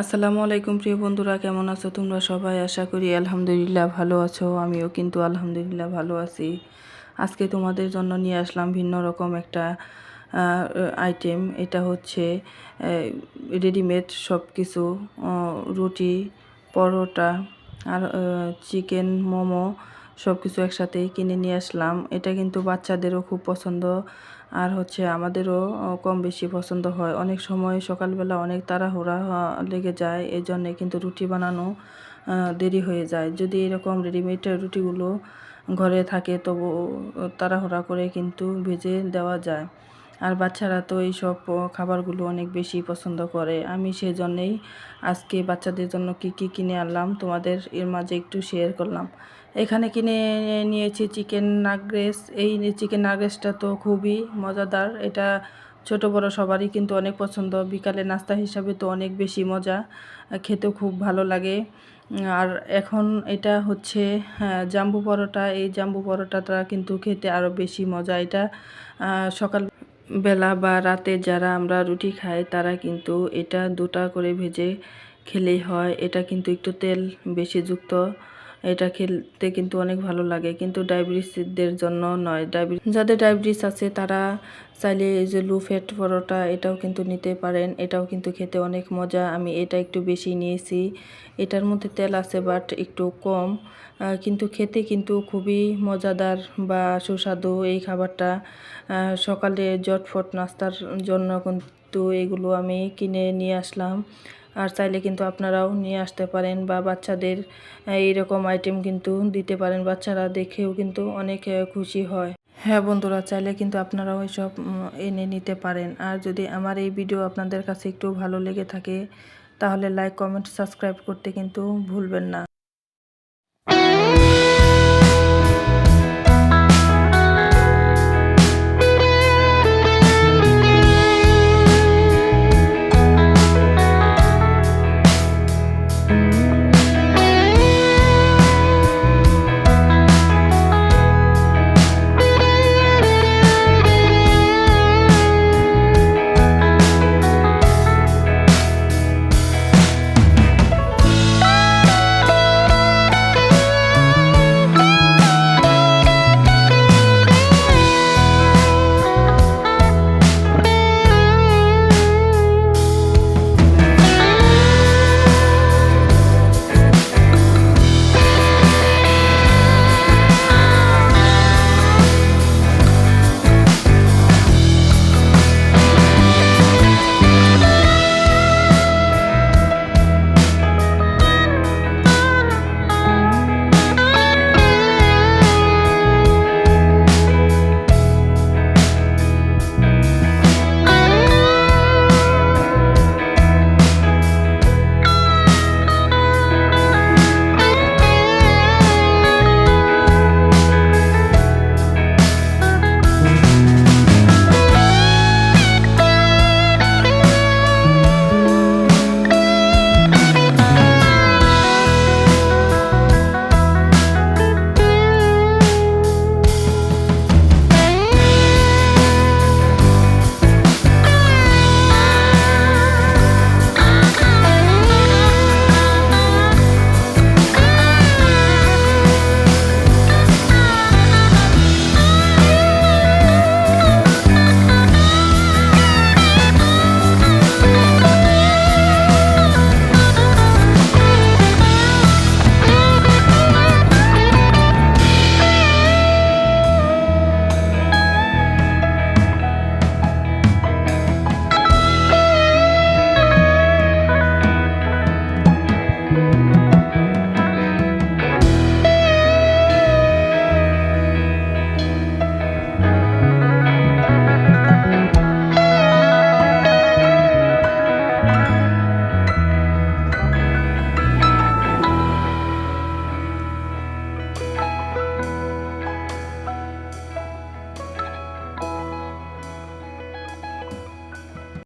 আসসালামু আলাইকুম প্রিয় বন্ধুরা, কেমন আছো তোমরা সবাই? আশা করি আলহামদুলিল্লাহ ভালো আছো, আমিও কিন্তু আলহামদুলিল্লাহ ভালো আছি। আজকে তোমাদের জন্য নিয়ে আসলাম ভিন্ন রকম একটা আইটেম এটা হচ্ছে রেডিমেড সব কিছু রুটি, পরোটা, আর চিকেন মোমো সব কিছু একসাথেই কিনে নিয়ে আসলাম। এটা কিন্তু বাচ্চাদেরও খুব পছন্দ। আর হচ্ছে আমাদেরও কম বেশি পছন্দ হয়। অনেক সময় সকালবেলা অনেক তাড়াহুড়া লেগে যায়। এই জন্যে কিন্তু রুটি বানানো দেরি হয়ে যায়। যদি এরকম রেডিমেড রুটিগুলো ঘরে থাকে তবু তাড়াহুড়া করে কিন্তু ভেজে দেওয়া যায়। আর বাচ্চারা তো এই সব খাবারগুলো অনেক বেশি পছন্দ করে। আমি সেজন্যেই আজকে বাচ্চাদের জন্য কি কি কিনে আনলাম তোমাদের এর মাঝে একটু শেয়ার করলাম। এখানে কিনে নিয়েছি চিকেন নাগরেস এই চিকেন নাগরেসটা তো খুবই মজাদার। এটা ছোট বড় সবারই কিন্তু অনেক পছন্দ। বিকালে নাস্তা হিসাবে তো অনেক বেশি মজা। খেতেও খুব ভালো লাগে। আর এখন এটা হচ্ছে হ্যাঁ, জাম্বু পরোটা। এই জাম্বু পরোটাটা কিন্তু খেতে আরও বেশি মজা। এটা সকাল বেলা বা রাতে যারা আমরা রুটি খাই, তারা কিন্তু এটা দুটা করে ভেজে খেলেই হয়। এটা কিন্তু একটু তেল বেশি যুক্ত। এটা খেলতে কিন্তু অনেক ভালো লাগে। কিন্তু ডায়াবেটিসদের জন্য নয়। ডায়াবেটিস যাদের ডায়াবেটিস আছে, তারা চাইলে এই যে লো ফ্যাট পরোটা, এটাও কিন্তু নিতে পারেন। এটাও কিন্তু খেতে অনেক মজা। আমি এটা একটু বেশি নিয়েছি। এটার মধ্যে তেল আছে বাট একটু কম। কিন্তু খেতে কিন্তু খুবই মজাদার বা সুস্বাদু এই খাবারটা। সকালে জটফট নাস্তার জন্য কিন্তু এগুলো আমি কিনে নিয়ে আসলাম। আর চাইলে কিন্তু আপনারাও নিয়ে আসতে পারেন বা বাচ্চাদের এইরকম আইটেম কিন্তু দিতে পারেন। বাচ্চারা দেখেও কিন্তু অনেক খুশি হয়। হ্যাঁ বন্ধুরা, চাইলে কিন্তু আপনারাও এসব এনে নিতে পারেন। আর যদি আমার এই ভিডিও আপনাদের কাছে একটু ভালো লেগে থাকে, তাহলে লাইক কমেন্ট সাবস্ক্রাইব করতে কিন্তু ভুলবেন না।